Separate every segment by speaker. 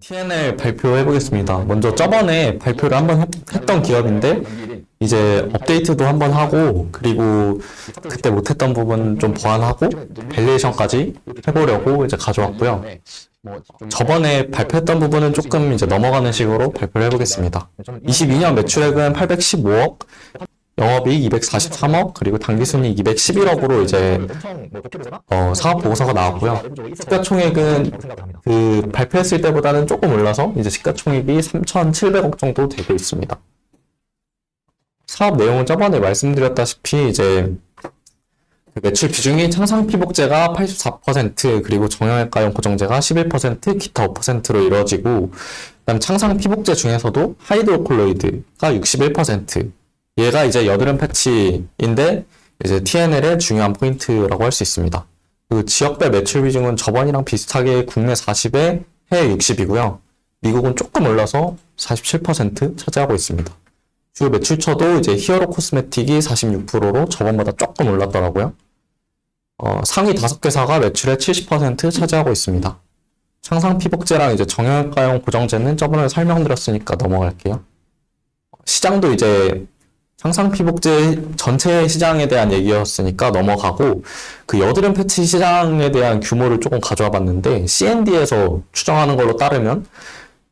Speaker 1: TNL 발표해 보겠습니다. 먼저 저번에 발표를 한번 했- 했던 기업인데 이제 업데이트도 한번 하고 그리고 그때 못했던 부분 좀 보완하고 밸리에이션까지 해보려고 이제 가져왔고요. 저번에 발표했던 부분은 조금 이제 넘어가는 식으로 발표를 해보겠습니다. 22년 매출액은 815억, 영업이익 243억, 그리고 당기순이익 211억으로 이제 어, 사업 보고서가 나왔고요. 시가총액은 그 발표했을 때보다는 조금 올라서 이제 시가총액이 3,700억 정도 되고 있습니다. 사업 내용은 저번에 말씀드렸다시피 이제 그 매출 비중이 창상 피복제가 84% 그리고 정형외과용 고정제가 11% 기타 5%로 이루어지고 그다음 창상 피복제 중에서도 하이드로콜로이드가 61% 얘가 이제 여드름 패치인데 이제 TNL의 중요한 포인트라고 할 수 있습니다. 그 지역별 매출 비중은 저번이랑 비슷하게 국내 40에 해외 60이고요. 미국은 조금 올라서 47% 차지하고 있습니다. 주 매출처도 이제 히어로 코스메틱이 46%로 저번보다 조금 올랐더라고요. 어, 상위 5개사가 매출의 70% 차지하고 있습니다. 창상 피복제랑 이제 정형외과용 고정제는 저번에 설명드렸으니까 넘어갈게요. 시장도 이제 창상 피복제 전체 시장에 대한 얘기였으니까 넘어가고 그 여드름 패치 시장에 대한 규모를 조금 가져와 봤는데 CND에서 추정하는 걸로 따르면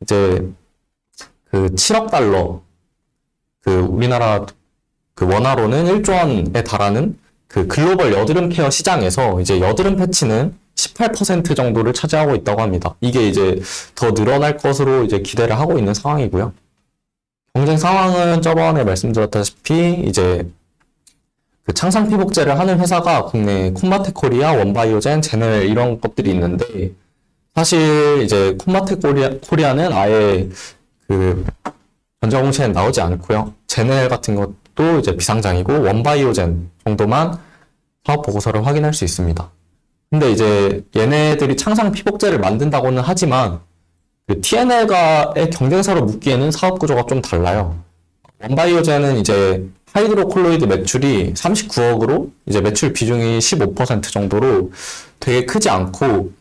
Speaker 1: 이제 그 7억 달러 그 우리나라 그 원화로는 1조 원에 달하는 그 글로벌 여드름 케어 시장에서 이제 여드름 패치는 18% 정도를 차지하고 있다고 합니다. 이게 이제 더 늘어날 것으로 이제 기대를 하고 있는 상황이고요. 경쟁 상황은 저번에 말씀드렸다시피 이제 그 창상 피복제를 하는 회사가 국내 콤마텍 코리아, 원바이오젠, 제넬 이런 것들이 있는데 사실 이제 콤마텍 코리아, 코리아 는 아예 그 전자공시에 나오지 않고요. 제넬 같은 것도 이제 비상장이고 원바이오젠 정도만 사업 보고서를 확인할 수 있습니다. 근데 이제 얘네들이 창상 피복제를 만든다고는 하지만 그 TNL과의 경쟁사로 묶기에는 사업 구조가 좀 달라요. 원바이오젠은 이제 하이드로콜로이드 매출이 39억으로 이제 매출 비중이 15% 정도로 되게 크지 않고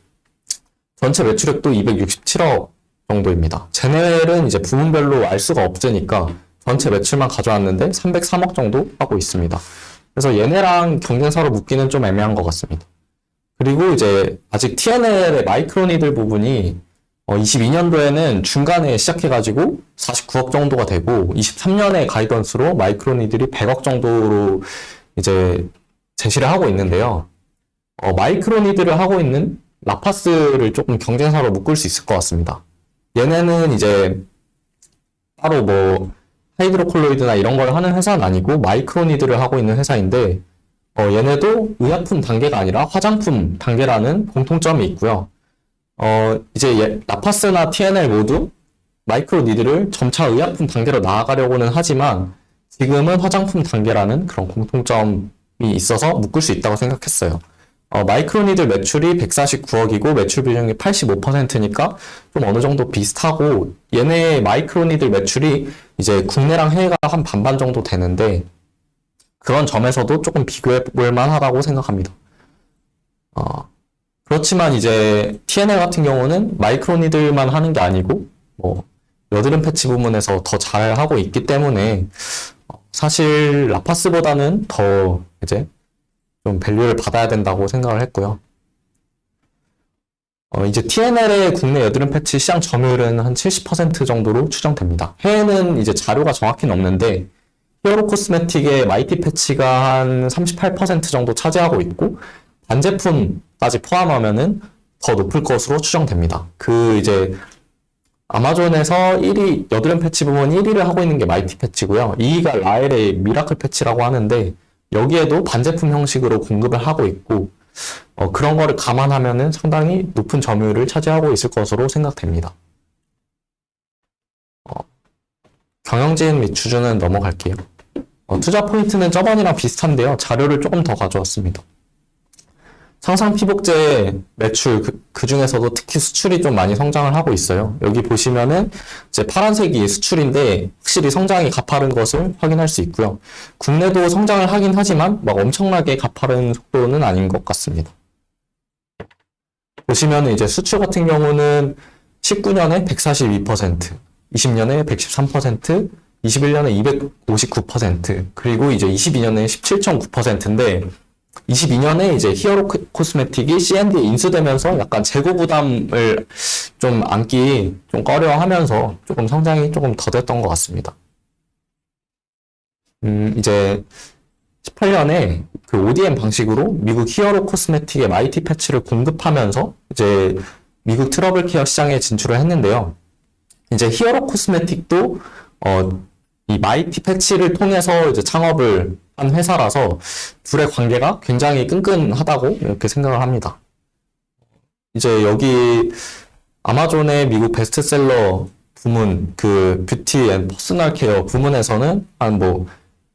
Speaker 1: 전체 매출액도 267억 정도입니다. 제넬은 이제 부문별로 알 수가 없으니까 전체 매출만 가져왔는데 303억 정도 하고 있습니다. 그래서 얘네랑 경쟁사로 묶기는 좀 애매한 것 같습니다. 그리고 이제 아직 TNL의 마이크로니들 부분이 어, 22년도에는 중간에 시작해가지고 49억 정도가 되고 23년에 가이던스로 마이크로니들이 100억 정도로 이제 제시를 하고 있는데요. 어, 마이크로니들을 하고 있는 라파스를 조금 경쟁사로 묶을 수 있을 것 같습니다. 얘네는 이제 따로 뭐 하이드로콜로이드나 이런 걸 하는 회사는 아니고 마이크로니드를 하고 있는 회사인데 어, 얘네도 의약품 단계가 아니라 화장품 단계라는 공통점이 있고요. 어, 이제 얘- 라파스나 TNL 모두 마이크로 니드를 점차 의약품 단계로 나아가려고는 하지만 지금은 화장품 단계라는 그런 공통점이 있어서 묶을 수 있다고 생각했어요. 어, 마이크로 니들 매출이 149억이고 매출 비중이 85%니까 좀 어느 정도 비슷하고 얘네 마이크로 니들 매출이 이제 국내랑 해외가 한 반반 정도 되는데 그런 점에서도 조금 비교해 볼 만하다고 생각합니다. 어, 그렇지만 이제 TNL 같은 경우는 마이크로니들만 하는 게 아니고 뭐 여드름 패치 부문에서 더 잘 하고 있기 때문에 어, 사실 라파스보다는 더 이제 좀 밸류를 받아야 된다고 생각을 했고요. 어, 이제 TNL의 국내 여드름 패치 시장 점유율은 한 70% 정도로 추정됩니다. 해외는 이제 자료가 정확히는 없는데 히어로 코스메틱의 마이티 패치가 한 38% 정도 차지하고 있고 반제품까지 포함하면은 더 높을 것으로 추정됩니다. 그 이제 아마존에서 1위 여드름 패치 부분 1위를 하고 있는 게 마이티 패치고요. 2위가 라엘의 미라클 패치라고 하는데 여기에도 반제품 형식으로 공급을 하고 있고 어, 그런 거를 감안하면은 상당히 높은 점유율을 차지하고 있을 것으로 생각됩니다. 어, 경영진 및 주주는 넘어갈게요. 어, 투자 포인트는 저번이랑 비슷한데요. 자료를 조금 더 가져왔습니다. 상상 피복제 매출 그, 그 중에서도 특히 수출이 좀 많이 성장을 하고 있어요. 여기 보시면은 이제 파란색이 수출인데 확실히 성장이 가파른 것을 확인할 수 있고요. 국내도 성장을 하긴 하지만 막 엄청나게 가파른 속도는 아닌 것 같습니다. 보시면 이제 수출 같은 경우는 19년에 142%, 20년에 113%, 21년에 259%, 그리고 이제 22년에 17.9%인데 22년에 이제 히어로 코- 코스메틱이 C&D에 인수되면서 약간 재고 부담을 좀 안기 좀 꺼려하면서 조금 성장이 조금 더뎠던 것 같습니다. 음, 이제 18년에 그 ODM 방식으로 미국 히어로 코스메틱의 마이티 패치를 공급하면서 이제 미국 트러블 케어 시장에 진출을 했는데요. 이제 히어로 코스메틱도 어, 이 마이티 패치를 통해서 이제 창업을 한 회사라서 둘의 관계가 굉장히 끈끈하다고 이렇게 생각을 합니다. 이제 여기 아마존의 미국 베스트셀러 부문, 그 뷰티 앤 퍼스널 케어 부문에서는 한 뭐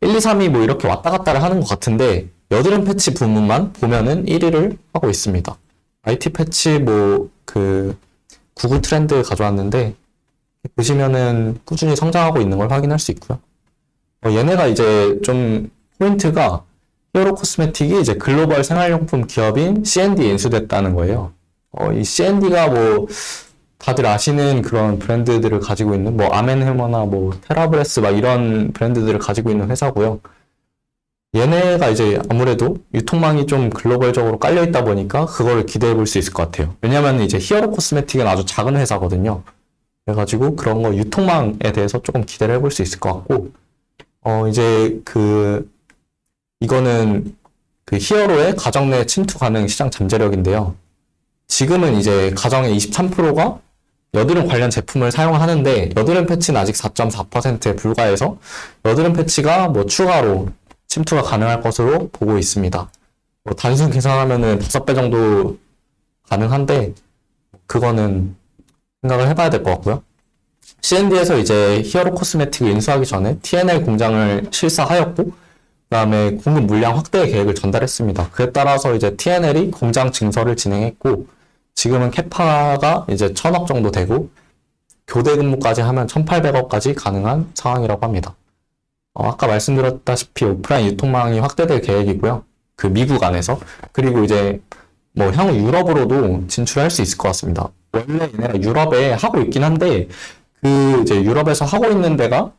Speaker 1: 1, 2, 3위 뭐 이렇게 왔다 갔다를 하는 것 같은데 여드름 패치 부문만 보면은 1위를 하고 있습니다. IT 패치 뭐 그 구글 트렌드 가져왔는데 보시면은 꾸준히 성장하고 있는 걸 확인할 수 있고요. 어, 얘네가 이제 좀 포인트가 히어로 코스메틱이 이제 글로벌 생활용품 기업인 C&D에 인수됐다는 거예요. 어, 이 C&D가 뭐 다들 아시는 그런 브랜드들을 가지고 있는 뭐 아멘헤머나 뭐 테라브레스 막 이런 브랜드들을 가지고 있는 회사고요. 얘네가 이제 아무래도 유통망이 좀 글로벌적으로 깔려 있다 보니까 그거를 기대해 볼 수 있을 것 같아요. 왜냐면 이제 히어로 코스메틱은 아주 작은 회사거든요. 그래가지고 그런 거 유통망에 대해서 조금 기대를 해볼 수 있을 것 같고, 어, 이제 그, 이거는 그 히어로의 가정 내 침투 가능 시장 잠재력인데요. 지금은 이제 가정의 23%가 여드름 관련 제품을 사용하는데 여드름 패치는 아직 4.4%에 불과해서 여드름 패치가 뭐 추가로 침투가 가능할 것으로 보고 있습니다. 뭐 단순 계산하면은 5배 정도 가능한데 그거는 생각을 해봐야 될 것 같고요. C&D에서 이제 히어로 코스메틱을 인수하기 전에 TNL 공장을 실사하였고 그 다음에 공급 물량 확대 계획을 전달했습니다. 그에 따라서 이제 TNL이 공장 증설을 진행했고 지금은 캐파가 이제 천억 정도 되고 교대 근무까지 하면 1,800억까지 가능한 상황이라고 합니다. 어, 아까 말씀드렸다시피 오프라인 유통망이 확대될 계획이고요. 그 미국 안에서 그리고 이제 뭐 향후 유럽으로도 진출할 수 있을 것 같습니다. 원래 얘네가 유럽에 하고 있긴 한데 그 이제 유럽에서 하고 있는 데가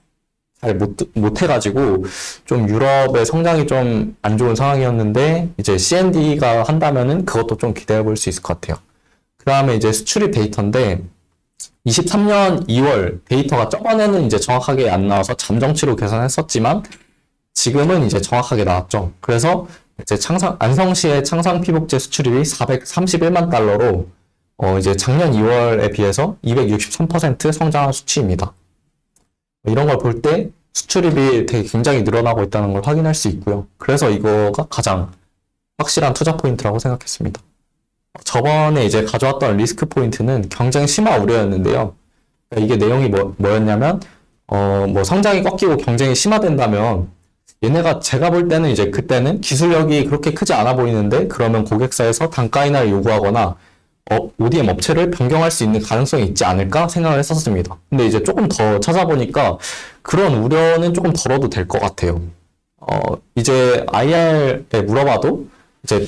Speaker 1: 잘 못, 못 해가지고 좀 유럽의 성장이 좀 안 좋은 상황이었는데 이제 C&D가 한다면은 그것도 좀 기대해 볼 수 있을 것 같아요. 그 다음에 이제 수출입 데이터인데 23년 2월 데이터가 저번에는 이제 정확하게 안 나와서 잠정치로 계산했었지만 지금은 이제 정확하게 나왔죠. 그래서 이제 창상 안성시의 창상 피복제 수출입이 431만 달러로 어 이제 작년 2월에 비해서 263% 성장한 수치입니다. 이런 걸 볼 때 수출입이 되게 굉장히 늘어나고 있다는 걸 확인할 수 있고요. 그래서 이거가 가장 확실한 투자 포인트라고 생각했습니다. 저번에 이제 가져왔던 리스크 포인트는 경쟁 심화 우려였는데요. 그러니까 이게 내용이 뭐, 뭐였냐면, 어, 뭐 성장이 꺾이고 경쟁이 심화된다면, 얘네가 제가 볼 때는 이제 그때는 기술력이 그렇게 크지 않아 보이는데, 그러면 고객사에서 단가 인하를 요구하거나, 어, ODM 업체를 변경할 수 있는 가능성이 있지 않을까 생각을 했었습니다. 근데 이제 조금 더 찾아보니까, 그런 우려는 조금 덜어도 될 것 같아요. 어, 이제 IR에 물어봐도, 이제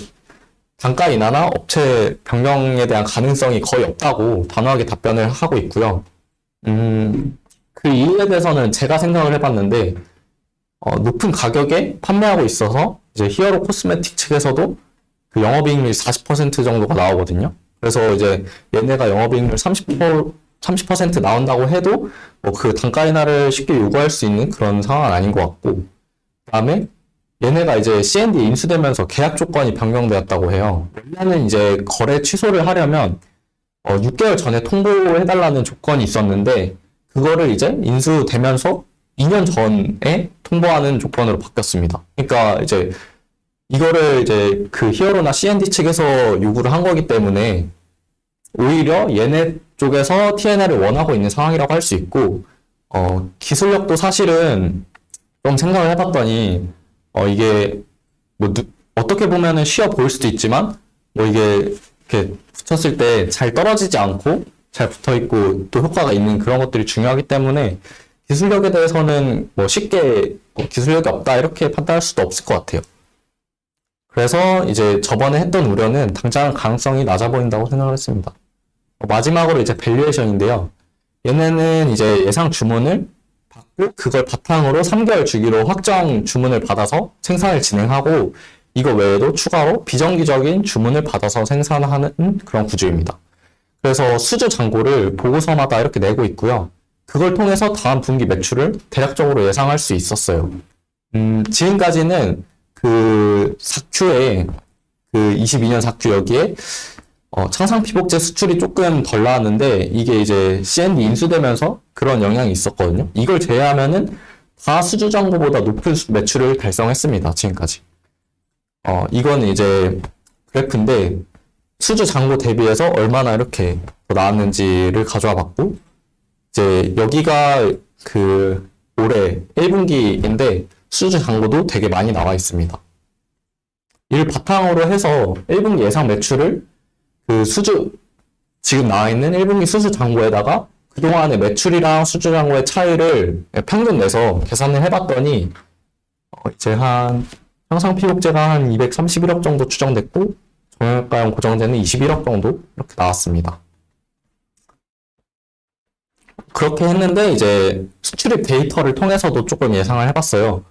Speaker 1: 단가 인하나 업체 변경에 대한 가능성이 거의 없다고 단호하게 답변을 하고 있고요. 음, 그 이유에 대해서는 제가 생각을 해봤는데, 어, 높은 가격에 판매하고 있어서 이제 히어로 코스메틱 측에서도 그 영업이익률 40% 정도가 나오거든요. 그래서 이제 얘네가 영업이익률 30% 30% 나온다고 해도 뭐 그 단가 인하를 쉽게 요구할 수 있는 그런 상황은 아닌 것 같고, 그다음에 얘네가 이제 C&D 인수되면서 계약 조건이 변경되었다고 해요. 원래는 이제 거래 취소를 하려면 어, 6개월 전에 통보해달라는 조건이 있었는데 그거를 이제 인수되면서 2년 전에 통보하는 조건으로 바뀌었습니다. 그러니까 이제 이거를 이제 그 히어로나 C&D 측에서 요구를 한 거기 때문에 오히려 얘네 쪽에서 TNL을 원하고 있는 상황이라고 할 수 있고 어, 기술력도 사실은 좀 생각을 해봤더니 어, 이게, 뭐, 누- 어떻게 보면은 쉬워 보일 수도 있지만, 뭐, 이게, 이렇게 붙였을 때 잘 떨어지지 않고, 잘 붙어 있고, 또 효과가 있는 그런 것들이 중요하기 때문에, 기술력에 대해서는 뭐 쉽게 뭐 기술력이 없다, 이렇게 판단할 수도 없을 것 같아요. 그래서 이제 저번에 했던 우려는 당장 가능성이 낮아 보인다고 생각을 했습니다. 어, 마지막으로 이제 밸류에이션인데요. 얘네는 이제 예상 주문을 받고 그걸 바탕으로 3개월 주기로 확정 주문을 받아서 생산을 진행하고 이거 외에도 추가로 비정기적인 주문을 받아서 생산하는 그런 구조입니다. 그래서 수주 잔고를 보고서마다 이렇게 내고 있고요. 그걸 통해서 다음 분기 매출을 대략적으로 예상할 수 있었어요. 음, 지금까지는 그 4Q에 그 22년 4Q 여기에 어, 창상 피복제 수출이 조금 덜 나왔는데 이게 이제 C&D 인수되면서 그런 영향이 있었거든요. 이걸 제외하면은 다 수주 잔고보다 높은 수- 매출을 달성했습니다. 지금까지. 어, 이건 이제 그래프인데 수주 잔고 대비해서 얼마나 이렇게 더 나왔는지를 가져와 봤고 이제 여기가 그 올해 1분기인데 수주 잔고도 되게 많이 나와 있습니다. 이를 바탕으로 해서 1분기 예상 매출을 그 수주 지금 나와 있는 1분기 수주 잔고에다가 그동안의 매출이랑 수주 잔고의 차이를 평균 내서 계산을 해봤더니 어, 이제 한 향상 피복제가 한 231억 정도 추정됐고 정형외과용 고정제는 21억 정도 이렇게 나왔습니다. 그렇게 했는데 이제 수출입 데이터를 통해서도 조금 예상을 해봤어요.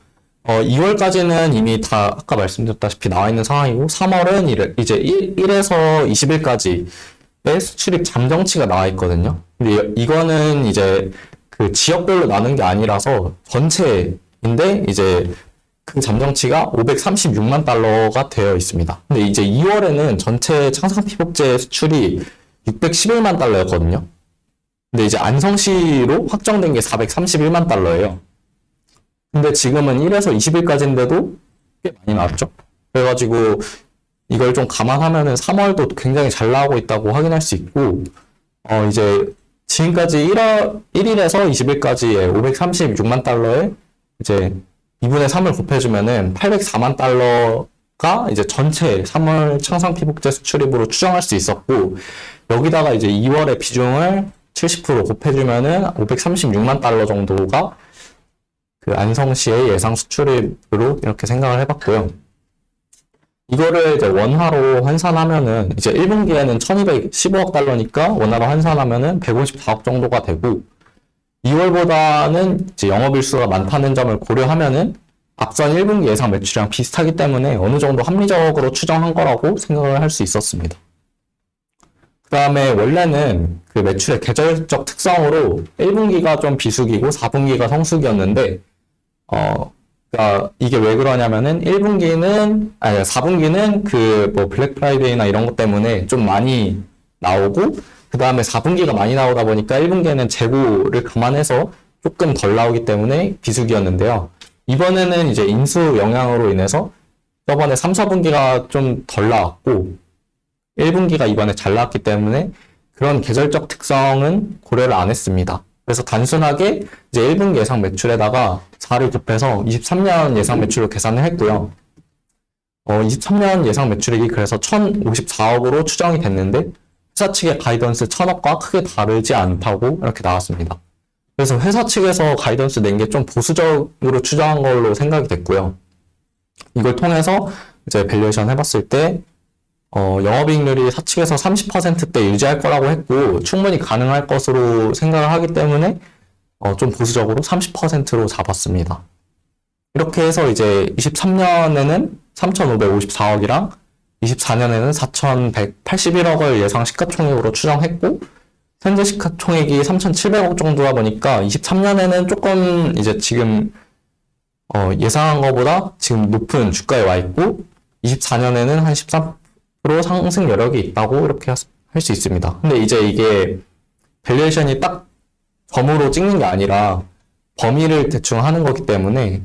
Speaker 1: 어, 2월까지는 이미 다 아까 말씀드렸다시피 나와 있는 상황이고 3월은 이래- 이제 1, 1에서 20일까지의 수출입 잠정치가 나와 있거든요. 근데 이- 이거는 이제 그 지역별로 나눈 게 아니라서 전체인데 이제 그 잠정치가 536만 달러가 되어 있습니다. 근데 이제 2월에는 전체 창상 피복제 수출이 611만 달러였거든요. 근데 이제 안성시로 확정된 게 431만 달러예요. 근데 지금은 1에서 20일까지인데도 꽤 많이 나왔죠. 그래가지고 이걸 좀 감안하면은 3월도 굉장히 잘 나오고 있다고 확인할 수 있고, 어, 이제 지금까지 1월, 1일에서 20일까지의 536만 달러에 이제 2분의 3을 곱해주면은 804만 달러가 이제 전체 3월 창상 피복제 수출입으로 추정할 수 있었고, 여기다가 이제 2월의 비중을 70% 곱해주면은 536만 달러 정도가 그 안성시의 예상 수출입으로 이렇게 생각을 해봤고요. 이거를 이제 원화로 환산하면은 이제 1분기에는 1215억 달러니까 원화로 환산하면은 154억 정도가 되고 2월보다는 이제 영업일수가 많다는 점을 고려하면은 앞선 1분기 예상 매출이랑 비슷하기 때문에 어느 정도 합리적으로 추정한 거라고 생각을 할 수 있었습니다. 그 다음에 원래는 그 매출의 계절적 특성으로 1분기가 좀 비수기고 4분기가 성수기였는데, 어, 그니까 이게 왜 그러냐면은 1분기는, 아니, 4분기는 그 뭐 블랙 프라이데이나 이런 것 때문에 좀 많이 나오고, 그 다음에 4분기가 많이 나오다 보니까 1분기에는 재고를 감안해서 조금 덜 나오기 때문에 비수기였는데요. 이번에는 이제 인수 영향으로 인해서 저번에 3, 4분기가 좀 덜 나왔고, 1분기가 이번에 잘 나왔기 때문에 그런 계절적 특성은 고려를 안 했습니다. 그래서 단순하게 이제 1분기 예상 매출에다가 4를 곱해서 23년 예상 매출로 계산을 했고요. 어, 23년 예상 매출액이 그래서 1,054억으로 추정이 됐는데 회사 측의 가이던스 1,000억과 크게 다르지 않다고 이렇게 나왔습니다. 그래서 회사 측에서 가이던스 낸 게 좀 보수적으로 추정한 걸로 생각이 됐고요. 이걸 통해서 이제 밸류에이션 해봤을 때 어, 영업이익률이 사측에서 30%대 유지할 거라고 했고, 충분히 가능할 것으로 생각을 하기 때문에, 어, 좀 보수적으로 30%로 잡았습니다. 이렇게 해서 이제 23년에는 3,554억이랑 24년에는 4,181억을 예상 시가총액으로 추정했고, 현재 시가총액이 3,700억 정도다 보니까 23년에는 조금 이제 지금 어, 예상한 것보다 지금 높은 주가에 와 있고, 24년에는 한 13% 상승 여력이 있다고 이렇게 할 수 있습니다. 근데 이제 이게 밸류에이션이 딱 점으로 찍는 게 아니라 범위를 대충 하는 거기 때문에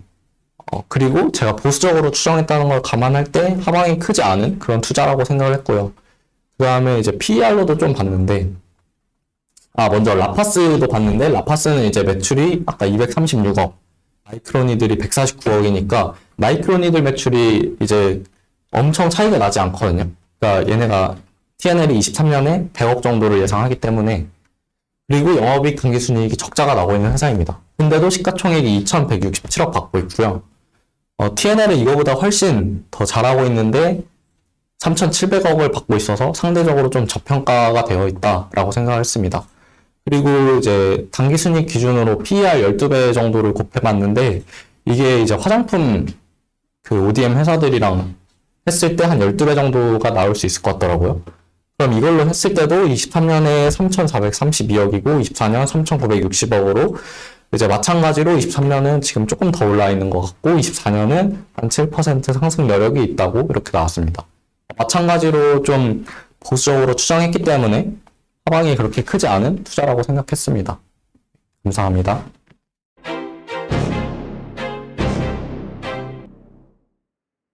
Speaker 1: 어, 그리고 제가 보수적으로 추정했다는 걸 감안할 때 하방이 크지 않은 그런 투자라고 생각을 했고요. 그 다음에 이제 PER로도 좀 봤는데 아 먼저 라파스도 봤는데 라파스는 이제 매출이 아까 236억 마이크로니들이 149억이니까 마이크로니들 매출이 이제 엄청 차이가 나지 않거든요. 그러니까 얘네가 TNL이 23년에 100억 정도를 예상하기 때문에 그리고 영업이익 당기순이익이 적자가 나고 있는 회사입니다. 근데도 시가총액이 2,167억 받고 있고요. 어, TNL은 이거보다 훨씬 더 잘하고 있는데 3,700억을 받고 있어서 상대적으로 좀 저평가가 되어 있다라고 생각했습니다. 그리고 이제 당기순이익 기준으로 PER 12배 정도를 곱해봤는데 이게 이제 화장품 그 ODM 회사들이랑 했을 때 한 12배 정도가 나올 수 있을 것 같더라고요. 그럼 이걸로 했을 때도 23년에 3,432억이고 24년 3,960억으로 이제 마찬가지로 23년은 지금 조금 더 올라 있는 것 같고 24년은 한 7% 상승 여력이 있다고 이렇게 나왔습니다. 마찬가지로 좀 보수적으로 추정했기 때문에 하방이 그렇게 크지 않은 투자라고 생각했습니다. 감사합니다.